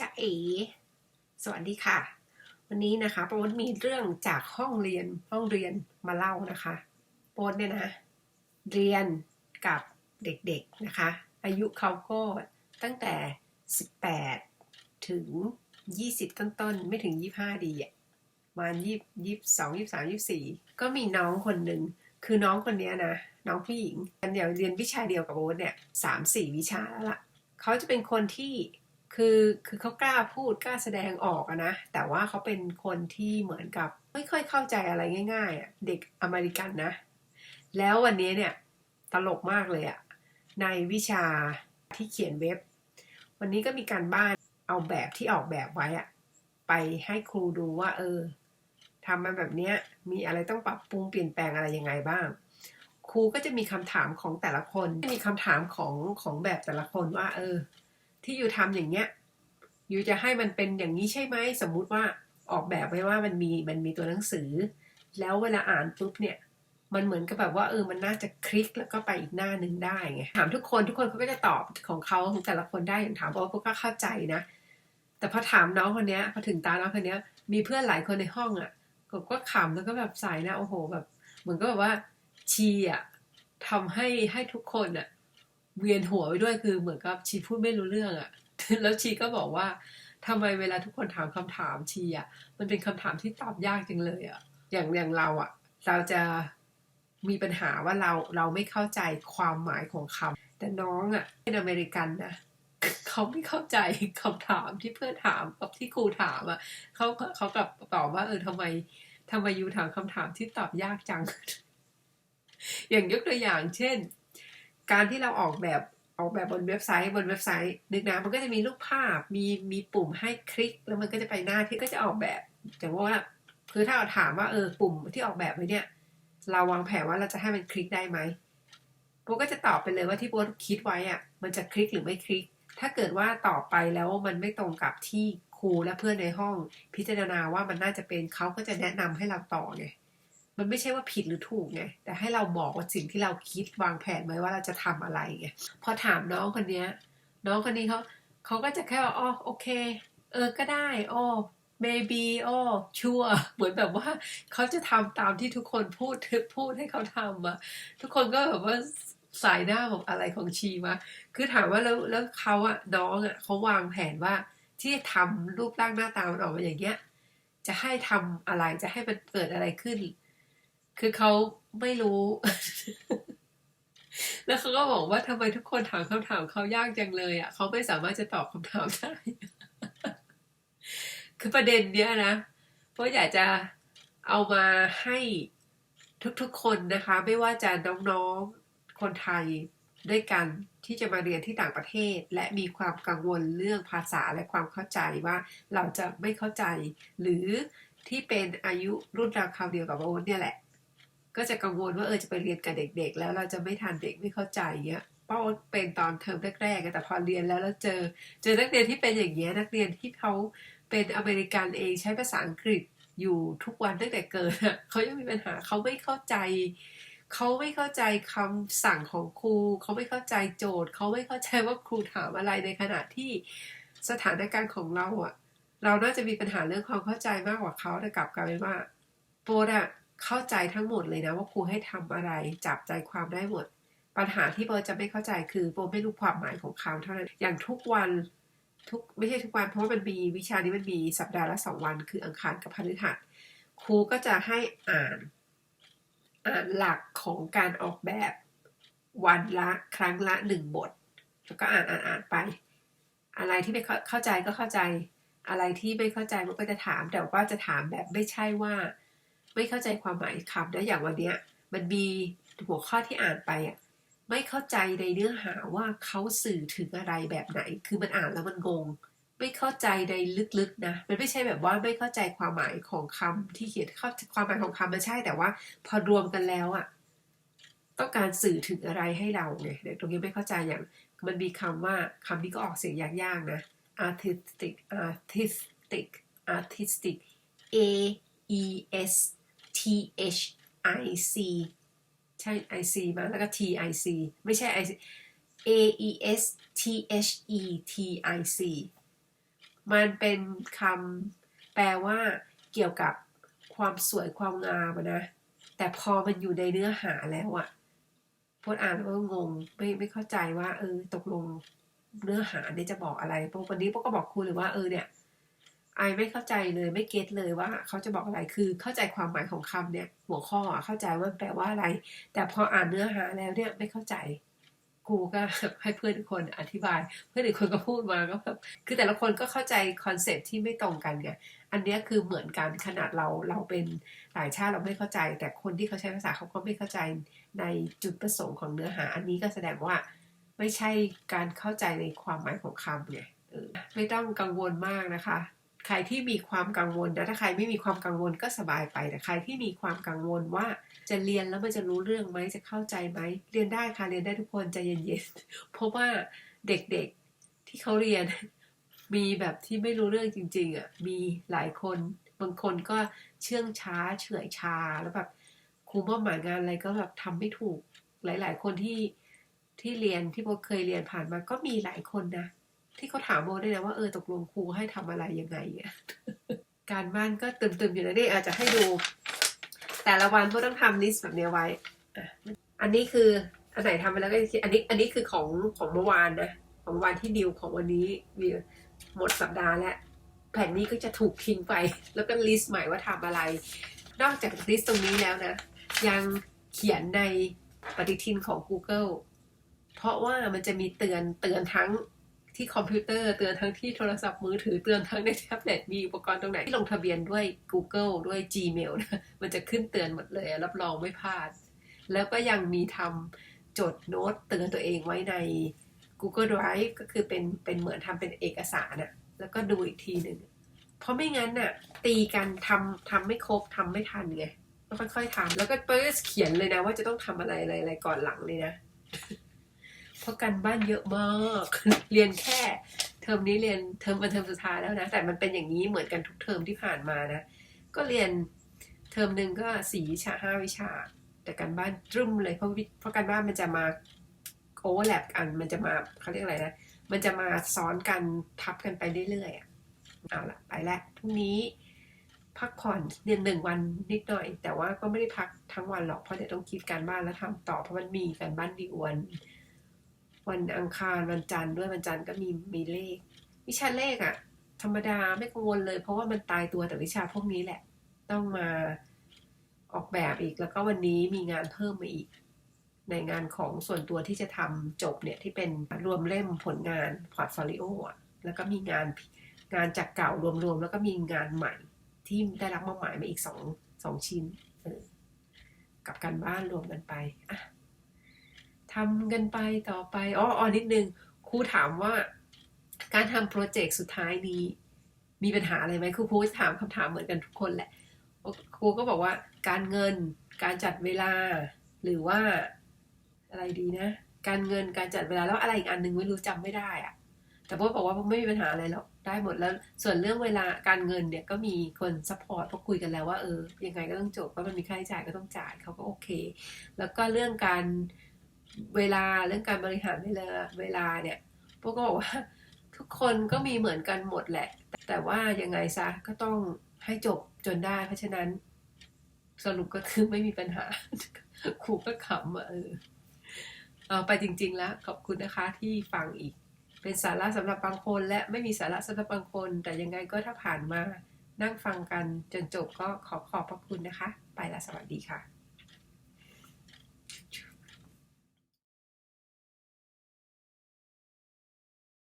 จะเอ สวัสดีค่ะ วันนี้นะคะโปนมีเรื่องจากห้องเรียนห้องเรียนมาเล่านะคะโปนเนี่ยนะเรียนกับเด็กๆนะคะ อายุเขาก็ตั้งแต่ 18 ถึง 20 ต้นๆ ไม่ถึง 25 ดีอะประมาณ20 22 23 24ก็มีน้องคนหนึ่งคือน้องคนนี้นะน้องผู้หญิงอันเดียวเรียนวิชาเดียวกับโอ๊ตเนี่ยสามสี่วิชาแล้วล่ะเขาจะเป็นคนที่ คือคือเขากล้าพูดกล้าแสดงออกอะนะ แต่ว่าเขาเป็นคนที่เหมือนกับ ไม่ค่อยเข้าใจอะไรง่ายๆอะเด็กอเมริกันนะ แล้ววันนี้เนี่ยตลกมากเลยอะในวิชาที่เขียนเว็บ วันนี้ก็มีการบ้านเอาแบบที่ออกแบบไว้อะไปให้ครูดูว่า เออทำมาแบบนี้มีอะไรต้องปรับปรุงเปลี่ยนแปลงอะไรยังไงบ้าง ครูก็จะมีคำถามของแต่ละคนมีคำถามของของแบบแต่ละคนว่า เออ ที่อยู่ทำอย่างเงี้ยอยู่จะให้มันเป็นอย่างนี้ใช่ไหมสมมุติว่าออกแบบไว้ว่ามันมีมันมีตัวหนังสือ แล้วเวลาอ่านปุ๊บเนี่ยมันเหมือนกับแบบว่าเออมันน่าจะคลิกแล้วก็ไปอีกหน้านึงได้ไงถามทุกคนทุกคนเขาก็จะตอบของเขาของแต่ละคนได้อย่างถามเพราะว่าพวกก็เข้าใจนะ แต่พอถามน้องคนนี้พอถึงตาน้องคนนี้มีเพื่อนหลายคนในห้องอะก็ก็ขำแล้วก็แบบใส่นะโอ้โหแบบ เหมือนก็แบบว่าชีอะทำให้ให้ทุกคนอะ เวียนหัวไปด้วยคือเหมือนกับชีพูดไม่รู้เรื่องอะ่ะแล้วชีก็บอกว่าทำไมเวลาทุกคนถามคำถามชีอะ่ะมันเป็นคำถามที่ตอบยากจังเลยอะ่ะอย่างอย่างเราอะ่ะเราจะมีปัญหาว่าเราเราไม่เข้าใจความหมายของคำแต่น้องอะ่ะเป็นอเมริกันนะเขาไม่เข้าใจคำถามที่เพื่อนถามกับที่ครูถามอะ่ะเขาเขากลับตอบว่าเออทำไมทำไมยูถามคำถามที่ตอบยากจัง อย่างยกตัวอย่างเช่น การที่เราออกแบบออกแบบบนเว็บไซต์บนเว็บไซต์นึกนะมันก็จะมีรูปภาพมีมีปุ่มให้คลิก แล้วมันก็จะไปหน้าที่ก็จะออกแบบ แต่ว่าคือถ้าเราถามว่าเออปุ่มที่ออกแบบไว้เนี่ย เราวางแผนว่าเราจะให้มันคลิกได้ไหมโบก็จะตอบไปเลยว่าที่โบคิดไว้อะมันจะคลิกหรือไม่คลิก ถ้าเกิดว่าต่อไปแล้วมันไม่ตรงกับที่ครูและเพื่อนในห้อง พิจารณาว่ามันน่าจะเป็นเขาก็จะแนะนำให้เราต่อไง มันไม่ใช่ว่าผิดหรือถูกไงแต่ให้เราบอกว่าสิ่งที่เราคิดวางแผนไว้ว่าเราจะทำอะไรไงพอถามน้องคนเนี้ย น้องคนนี้เขาเขาก็จะแค่ว่าอ๋อโอเค เออก็ได้อ๋อ maybe อ๋อ sure เหมือนแบบว่าเขาจะทำตามที่ทุกคนพูดพูดให้เขาทำอะทุกคนก็แบบว่าสายหน้าบอกอะไรของชีมาคือถามว่าแล้วแล้วเขาอะน้องอะเขาวางแผนว่าที่ทำรูปร่างหน้าตามันออกมาอย่างเงี้ย จะให้ทำอะไรจะให้มันเกิดอะไรขึ้น คือเขาไม่รู้ แล้วเขาก็บอกว่าทำไมทุกคนถามคำถามเขายากจังเลยอะเขาไม่สามารถจะตอบคำถามได้ คือประเด็นเนี้ยนะ เพราะอยากจะเอามาให้ทุกๆคนนะคะ ไม่ว่าจะน้องๆคนไทยด้วยกันที่จะมาเรียนที่ต่างประเทศ และมีความกังวลเรื่องภาษาและความเข้าใจว่าเราจะไม่เข้าใจ หรือที่เป็นอายุรุ่นราวคราวเดียวกับโอ๊ตเนี่ยแหละ ก็จะกังวลว่าเออจะไปเรียนกับเด็ก ๆ แล้วเราจะไม่ทันเด็กไม่เข้าใจเงี้ยเพราเป็นตอนเทอมแรกๆแต่พอเรียนแล้วแล้วเจอ เจอนักเรียนที่เป็นอย่างเงี้ยนักเรียนที่เขาเป็นอเมริกันเองใช้ภาษาอังกฤษอยู่ทุกวันตั้งแต่เกิดเขายังมีปัญหาเขาไม่เข้าใจเขาไม่เข้าใจคำสั่งของครูเขาไม่เข้าใจโจทย์เขาไม่เข้าใจว่าครูถามอะไรในขณะที่สถานการณ์ของเราอะเราน่าจะมีปัญหาเรื่องความเข้าใจมากกว่าเขาแต่กลับกลายเป็นว่าโปรดอะ เข้าใจทั้งหมดเลยนะว่าครูให้ทำอะไรจับใจความได้หมด ปัญหาที่โบจะไม่เข้าใจคือโบไม่รู้ความหมายของคำเท่านั้น อย่างทุกวันทุกไม่ใช่ทุกวันเพราะว่ามันมีวิชานี้มันมีสัปดาห์ละสองวันคืออังคารกับพฤหัสครูก็จะให้อ่าน อ่านหลักของการออกแบบวันละครั้งละหนึ่งบท แล้วก็อ่านอ่านอ่านไป อะไรที่ไม่เข้าใจก็เข้าใจ อะไรที่ไม่เข้าใจมันก็จะถามแต่ว่าจะถามแบบไม่ใช่ว่า ไม่เข้าใจความหมายคำนะอย่างวันเนี้ย มันมีหัวข้อที่อ่านไปอะไม่เข้าใจในเนื้อหาว่าเขาสื่อถึงอะไรแบบไหน คือมันอ่านแล้วมันงง ไม่เข้าใจในลึกๆนะ มันไม่ใช่แบบว่าไม่เข้าใจความหมายของคำที่เขียนเข้าความหมายของคำมันใช่แต่ว่า พอรวมกันแล้วอะต้องการสื่อถึงอะไรให้เราไงเด็กตรงนี้ไม่เข้าใจอย่าง มันมีคำว่าคำนี้ก็ออกเสียงยากๆนะ artistic artistic artistic a e s t h i c ใช่ i c มาแล้วก็ t i c ไม่ใช่ i c a e s t h e t i c มันเป็นคำแปลว่าเกี่ยวกับความสวยความงามนะ แต่พอมันอยู่ในเนื้อหาแล้วอะพจน์อ่านแล้วก็งงไม่ไม่เข้าใจว่า เออ ตกลงเนื้อหาเนี่ยจะบอกอะไรพวกวันนี้พวกก็บอกครูเลยว่าเออเนี่ย ไอไม่เข้าใจเลยไม่เก็ตเลยว่าเขาจะบอกอะไรคือเข้าใจความหมายของคำเนี่ย หัวข้อเข้าใจว่าแปลว่าอะไร แต่พออ่านเนื้อหาแล้วเนี่ยไม่เข้าใจครูก็ให้เพื่อนทุกคนอธิบาย เพื่อนอีกคนก็พูดมาก็แบบคือแต่ละคนก็เข้าใจคอนเซ็ปต์ที่ไม่ตรงกันไงอันนี้คือเหมือนกันขนาดเราเราเป็นต่างชาติเราไม่เข้าใจ แต่คนที่เขาใช้ภาษาเขาก็ไม่เข้าใจในจุดประสงค์ของเนื้อหา อันนี้ก็แสดงว่าไม่ใช่การเข้าใจในความหมายของคำไงไม่ต้องกังวลมากนะคะ ใครที่มีความกังวลนะถ้าใครไม่มีความกังวลก็สบายไปแต่ใครที่มีความกังวลว่าจะเรียนแล้วมันจะรู้เรื่องไหมจะเข้าใจไหมเรียนได้ค่ะเรียนได้ทุกคนใจเย็นๆเพราะว่าเด็กๆที่เขาเรียนมีแบบที่ไม่รู้เรื่องจริง ๆอะมีหลายคนบางคนก็เชื่องช้าเฉื่อยชาแล้วแบบครูมอบหมายงานอะไรก็แบบทำไม่ถูกหลาย ๆ คนที่ที่เรียนที่โบเคยเรียนผ่านมาก็มีหลายคนนะ ที่เขาถามโบได้วยนะว่าเออตกลงครูให้ทำอะไรยังไงอะการบ้านก็ตึมๆอยู่นะนี่อาจจะให้ดู แต่ละวันโบต้องทำลิสต์แบบนี้ไว้อันนี้คืออันไหนทำไปแล้วก็อันนี้อันนี้คือของของเมื่อวานนะของเมื่อวานที่ดิวของวันนี้มีหมดสัปดาห์แล้วแผ่นนี้ก็จะถูกทิ้งไป แล้วก็ลิสต์ใหม่ว่าทำอะไร นอกจากลิสต์ตรงนี้แล้วนะ ยังเขียนในปฏิทินของ Google เพราะว่ามันจะมีเตือนเตือนทั้ง ที่คอมพิวเตอร์เตือนทั้งที่โทรศัพท์มือถือเตือนทั้งในแท็บเล็ตมีอุปกรณ์ตรงไหนที่ลงทะเบียนด้วย Google ด้วย Gmail นะมันจะขึ้นเตือนหมดเลย รับรองไม่พลาด แล้วก็ยังมีทำจดโน้ตเตือนตัวเองไว้ใน Google Drive ก็คือเป็นเป็นเหมือนทำเป็นเอกสารน่ะแล้วก็ดูอีกทีหนึ่งเพราะไม่งั้นน่ะ ตีกันทำทำไม่ครบทำไม่ทันไงก็ค่อยๆทำแล้วก็เปิดเขียนเลยนะว่าจะต้องทำอะไรอะไรอะไรก่อนหลังเลยนะ เพราะการบ้านเยอะมาก เรียนแค่ เทอมนี้เรียนเทอมเป็นเทอมสุดท้ายแล้วนะ แต่มันเป็นอย่างนี้เหมือนกันทุกเทอมที่ผ่านมานะ ก็เรียนเทอมหนึ่งก็สี่วิชาห้าวิชา แต่การบ้านตรึมเลยเพราะวิเพราะการบ้านมันจะมาโอเวอร์แลปกันมันจะมาเขาเรียกอะไรนะ มันจะมาซ้อนกันทับกันไปเรื่อยๆอะเอาละไปแล้วพรุ่งนี้พักผ่อนเรียนหนึ่งวันนิดหน่อย แต่ว่าก็ไม่ได้พักทั้งวันหรอกเพราะเดี๋ยวต้องคิดการบ้านแล้วทำต่อเพราะมันมีการบ้านดีวัน วันอังคารวันจันทร์ด้วยวันจันทร์ก็มีมีเลข วิชาเลขอะธรรมดาไม่กังวลเลย เพราะว่ามันตายตัวแต่วิชาพวกนี้แหละ ต้องมาออกแบบอีกแล้วก็วันนี้มีงานเพิ่มมาอีก ในงานของส่วนตัวที่จะทำจบเนี่ยที่เป็นรวมเล่มผลงานพอร์ตโฟลิโออะแล้วก็มีงานงานจากเก่ารวมๆแล้วก็มีงานใหม่ที่ได้รับมอบหมายมาอีกสองสองชิ้นกับการบ้านรวมกันไปอะ ทำกันไปต่อไปอ๋ออ๋อนิดนึงครูถามว่า การทำโปรเจกต์สุดท้ายนี้ มีปัญหาอะไรไหมครูพูถามคำถามเหมือนกันทุกคนแหละครูก็บอกว่าการเงินการจัดเวลา หรือว่าอะไรดีนะ การเงินการจัดเวลาแล้วอะไรอีกอันหนึ่งไม่รู้จำไม่ได้อะแต่พวกบอกว่าไม่มีปัญหาอะไรหรอกได้หมดแล้ว ส่วนเรื่องเวลาการเงินเนี่ยก็มีคนซัพพอร์ตพวกคุยกันแล้วว่าเออยังไงก็ต้องจบว่ามันมีค่าใช้จ่ายก็ต้องจ่ายเขาก็โอเค แล้วก็เรื่องการ เวลาเรื่องการบริหารเวลาเวลาเนี่ยพวกก็บอกว่าทุกคนก็มีเหมือนกันหมดแหละ แต่ว่ายังไงซะก็ต้องให้จบจนได้ เพราะฉะนั้นสรุปก็คือไม่มีปัญหาครูก็ขำอะเออเอาไปจริง ๆ แล้ว ขอบคุณนะคะที่ฟังอีก เป็นสาระสำหรับบางคน และไม่มีสาระสำหรับบางคน แต่ยังไงก็ถ้าผ่านมานั่งฟังกันจนจบก็ขอขอบพระคุณนะคะ ไปละสวัสดีค่ะ